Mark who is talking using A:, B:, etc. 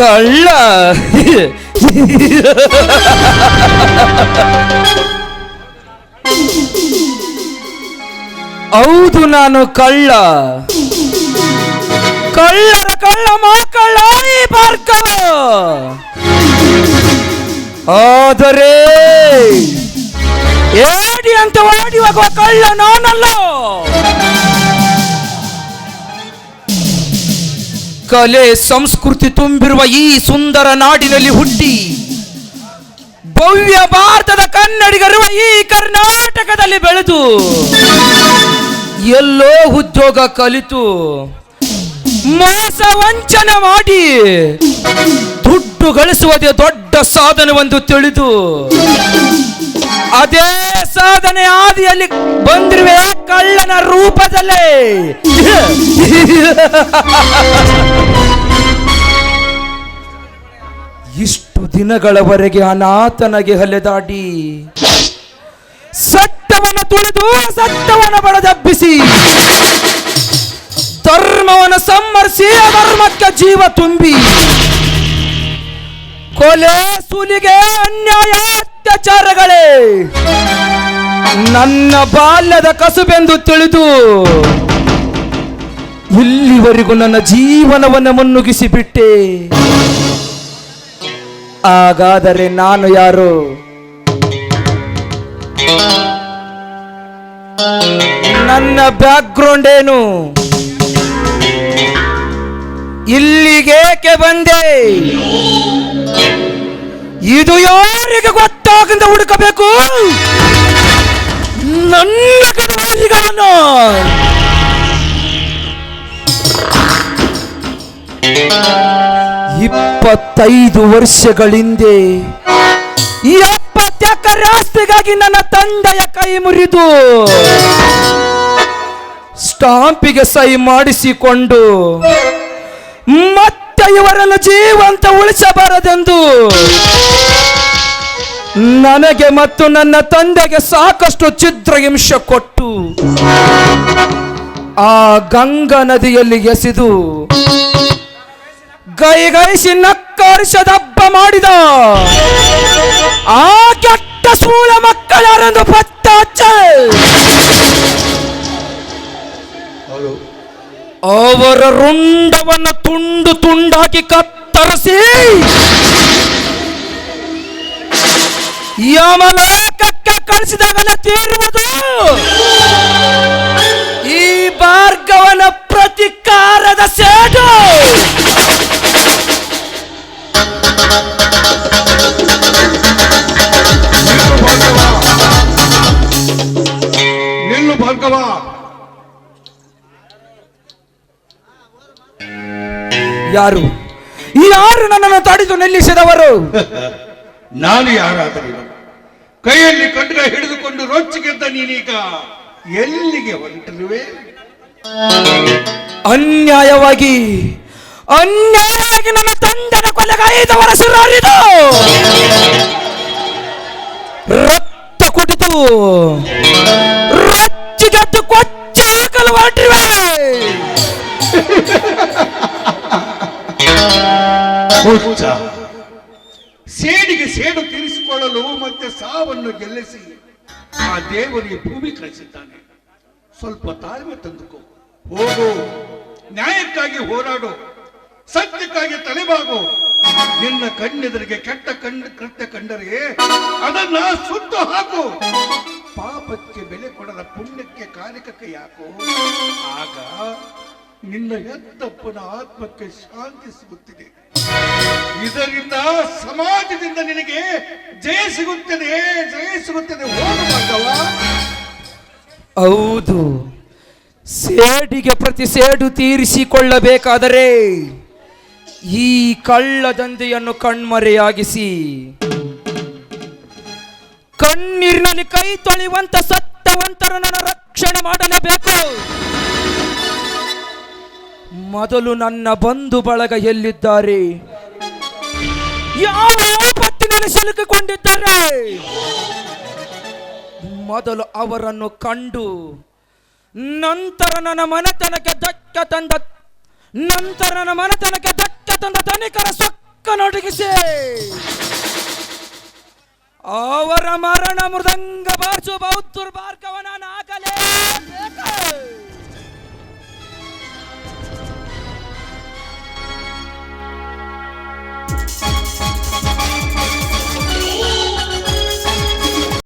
A: ಕಳ್ಳ. ಹೌದು ನಾನು ಕಳ್ಳ. ಕಳ್ಳರ ಕಳ್ಳ ಮಕ್ಕಳ ಈ ಪಾರ್ಕವ ಆದರೆ ಏಡಿ ಅಂತ ಓಡಿ ಹೋಗುವ ಕಳ್ಳ ನಾನಲ್ಲ. ಕಲೆ ಸಂಸ್ಕೃತಿ ತುಂಬಿರುವ ಈ ಸುಂದರ ನಾಡಿನಲ್ಲಿ ಹುಟ್ಟಿ. ಭವ್ಯ ಭಾರತದ ಕನ್ನಡಿಗರುವ ಈ ಕರ್ನಾಟಕದಲ್ಲಿ ಬೆಳೆದು. ಎಲ್ಲೋ ಉದ್ಯೋಗ ಕಲಿತು. ಮೋಸ ವಂಚನೆ ಮಾಡಿ ದುಡ್ಡು ಗಳಿಸುವುದೇ ದೊಡ್ಡ ಸಾಧನವೆಂದು ತಿಳಿದು ಅದೇ ಸಾಧನೆ ಆದಿಯಲ್ಲಿ ಬಂದಿರುವೆ ಕಳ್ಳನ ರೂಪದಲ್ಲೇ. ಇಷ್ಟು ದಿನಗಳವರೆಗೆ ಅನಾಥನಗೆ ಹಲೆದಾಡಿ ಸತ್ತವನ ತುಳಿದು ಸತ್ತವನ ಬಡದಬ್ಬಿಸಿ ಧರ್ಮವನ್ನು ಸಮ್ಮರಿಸಿ ಅಧರ್ಮಕ್ಕೆ ಜೀವ ತುಂಬಿ. ಕೊಲೆ, ಸುಲಿಗೆ, ಅನ್ಯಾಯ, ಅತ್ಯಾಚಾರಗಳೇ. ನನ್ನ ಬಾಲ್ಯದ ಕಸುಬೆಂದು ತಿಳಿದು ಇಲ್ಲಿವರೆಗೂ ನನ್ನ ಜೀವನವನ್ನು ಮುನ್ನುಗಿಸಿ ಬಿಟ್ಟೆ ಹಾಗಾದರೆ ನಾನು ಯಾರು? ನನ್ನ ಬ್ಯಾಕ್ಗ್ರೌಂಡ್ ಏನು? ಇಲ್ಲಿಗೇಕೆ ಬಂದೆ? ಇದು ಯಾರಿಗೆ ಗೊತ್ತಾಗಿಂದ ಹುಡುಕಬೇಕು? ನನ್ನ ಕಡವಳಿಗಳನ್ನು ಇಪ್ಪತ್ತೈದು ವರ್ಷಗಳಿಂದೆ ಎಪ್ಪತ್ತೆಕರೆ ಆಸ್ತಿಗಾಗಿ ನನ್ನ ತಂದೆಯ ಕೈ ಮುರಿದು ಸ್ಟಾಂಪಿಗೆ ಸಹಿ ಮಾಡಿಸಿಕೊಂಡು ಮತ್ತೆ ಇವರನ್ನು ಜೀವಂತ ಉಳಿಸಬಾರದೆಂದು. ನನಗೆ ಮತ್ತು ನನ್ನ ತಂದೆಗೆ ಸಾಕಷ್ಟು ಚಿತ್ರಹಿಂಸೆ ಕೊಟ್ಟು ಆ ಗಂಗಾ ನದಿಯಲ್ಲಿ ಎಸೆದು ಗೈಗೈಸಿ ನಕ್ಕರಿಸದಬ್ಬ ಮಾಡಿದ ಆ ಕೆಟ್ಟ ಸೂಳ ಮಕ್ಕಳಾರೆಂದು ಅವರ ರುಂಡವನ್ನು ತುಂಡಾಗಿ ಕತ್ತರಿಸಿ. ಯಮಲೋಕಕ್ಕೆ ಕಳಿಸಿದಾಗಲೇ ತೀರುವುದು. ಈ ಭಾರ್ಗವನ ಪ್ರತಿಕಾರದ ಸೇಡು.
B: ನಿಲ್ಲು ಭಾರ್ಗವ.
A: ಯಾರು? ಯಾರು ನನ್ನನ್ನು ತಡೆದು ನಿಲ್ಲಿಸಿದವರು?
B: ನಾನು ಯಾರಾದರೂ ಕೈಯಲ್ಲಿ ಕಂಡ್ರೆ ಹಿಡಿದುಕೊಂಡು ರೊಚ್ಚಿಗೆದ್ದ ನೀನೀಗ ಎಲ್ಲಿಗೆ ಹೊರಟಿರುವೆ
A: ಅನ್ಯಾಯವಾಗಿ ಅನ್ಯಾಯವಾಗಿ ನನ್ನ ತಂದೆನ ಕೊಲೆಗಾಯಿದವರ ಸುರಾರಿದು! ರಕ್ತ ಕುಡಿದು ರೊಚ್ಚಿಗೆದ್ದು ಕೊಚ್ಚ ಹಾಕಲು ಹೊರಟಿವೆ
B: ಹುಚ್ಚ. ಸೇಡಿಗೆ ಸೇಡು ತೀರಿಸಿಕೊಳ್ಳಲು ಮತ್ತೆ ಸಾವನ್ನು ಗೆಲ್ಲಿಸಿ ಆ ದೇವರಿಗೆ ಭೂಮಿ ಕಳಿಸಿದ್ದಾನೆ. ಸ್ವಲ್ಪ ತಾಳ್ಮೆ ತಂದುಕೋ. ಹೋಗು. ನ್ಯಾಯಕ್ಕಾಗಿ ಹೋರಾಡು. ಸತ್ಯಕ್ಕಾಗಿ ತಲೆಬಾಗು. ನಿನ್ನ ಕಣ್ಣೆದುರಿಗೆ ಕೆಟ್ಟ ಕಂಡ ಕೃತ್ಯ ಕಂಡರೆ ಅದನ್ನ ಸುಟ್ಟು ಹಾಕು. ಪಾಪಕ್ಕೆ ಬೆಲೆ ಕೊಡದ ಪುಣ್ಯಕ್ಕೆ ಕಾರಿಕಕ್ಕೆ ಯಾಕೋ? ಆಗ ನಿನ್ನ ಎತ್ತಪ್ಪನ ಆತ್ಮಕ್ಕೆ ಶಾಂತಿ ಸಿಗುತ್ತಿದೆ. ಇದರಿಂದ ಸಮಾಜದಿಂದ ನಿನಗೆ ಜಯ ಸಿಗುತ್ತದೆ ಜಯ ಸಿಗುತ್ತದೆ
A: ಹೌದು. ಸೇಡಿಗೆ ಪ್ರತಿ ಸೇಡು ತೀರಿಸಿಕೊಳ್ಳಬೇಕಾದರೆ ಈ ಕಳ್ಳದಂಧೆಯನ್ನು ಕಣ್ಮರೆಯಾಗಿಸಿ. ಕಣ್ಣೀರಿನಲ್ಲಿ ಕೈ ತೊಳೆಯುವಂತ ನನ್ನ ರಕ್ಷಣೆ ಮಾಡಲೇಬೇಕು. ಮೊದಲು ನನ್ನ ಬಂಧು ಬಳಗ ಎಲ್ಲಿದ್ದಾರೆ? ಯಾವ ಆಪತ್ತಿನಲ್ಲಿ ಸಿಲುಕಿಕೊಂಡಿದ್ದಾರೆ? ಮೊದಲು ಅವರನ್ನು ಕಂಡು, ನಂತರ ನನ್ನ ಮನೆತನಕ್ಕೆ ಧಕ್ಕ ತಂದ, ನಂತರ ನನ್ನ ಮನೆತನಕ್ಕೆ ಧಕ್ಕ ತಂದ ಧನಿಕರ ಸೊಕ್ಕನೊಡಗಿಸಿ ಅವರ ಮರಣ ಮೃದಂಗ ಬಾರ್ಸು ಬೌದ್ಧರ್ ಬಾರ್ಕವನ ಆಗಲೇ